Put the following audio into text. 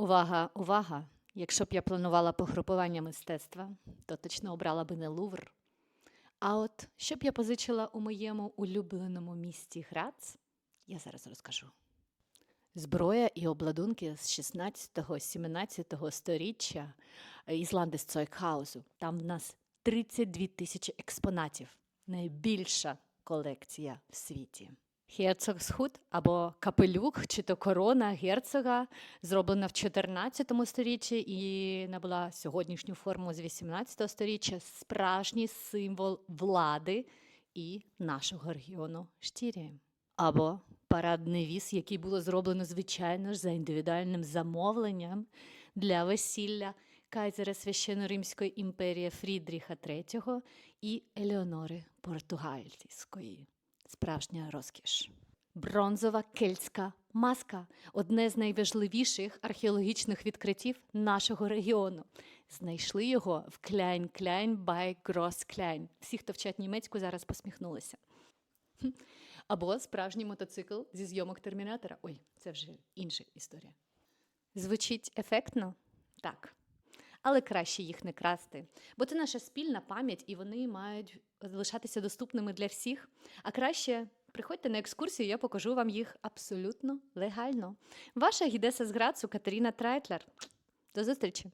Увага, увага! Якщо б я планувала погрупування мистецтва, то точно обрала би не Лувр. А от що б я позичила у моєму улюбленому місті Грац, я зараз розкажу. Зброя і обладунки з 16-17 сторіччя із Ландесцойкхаузу. Там в нас 32 тисячі експонатів. Найбільша колекція в світі. Герцогсхуд або капелюх чи то корона герцога зроблена в 14 сторіччі і набула сьогоднішню форму з 18 сторіччя. Справжній символ влади і нашого регіону Штірії. Або парадний віз, який було зроблено, звичайно ж, за індивідуальним замовленням для весілля кайзера Священно-Римської імперії Фрідріха III і Елеонори Португальської. Справжня розкіш. Бронзова кельтська маска одне з найважливіших археологічних відкриттів нашого регіону. Знайшли його в Кляйн-Кляйн by Gross-Кляйн. Всі, хто вчать німецьку, зараз посміхнулися. Або справжній мотоцикл зі зйомок термінатора. Ой, це вже інша історія. Звучить ефектно? Так. Але краще їх не красти, бо це наша спільна пам'ять, і вони мають залишатися доступними для всіх. А краще приходьте на екскурсію, я покажу вам їх абсолютно легально. Ваша гідеса з Грацу Катерина Трайтлер. До зустрічі!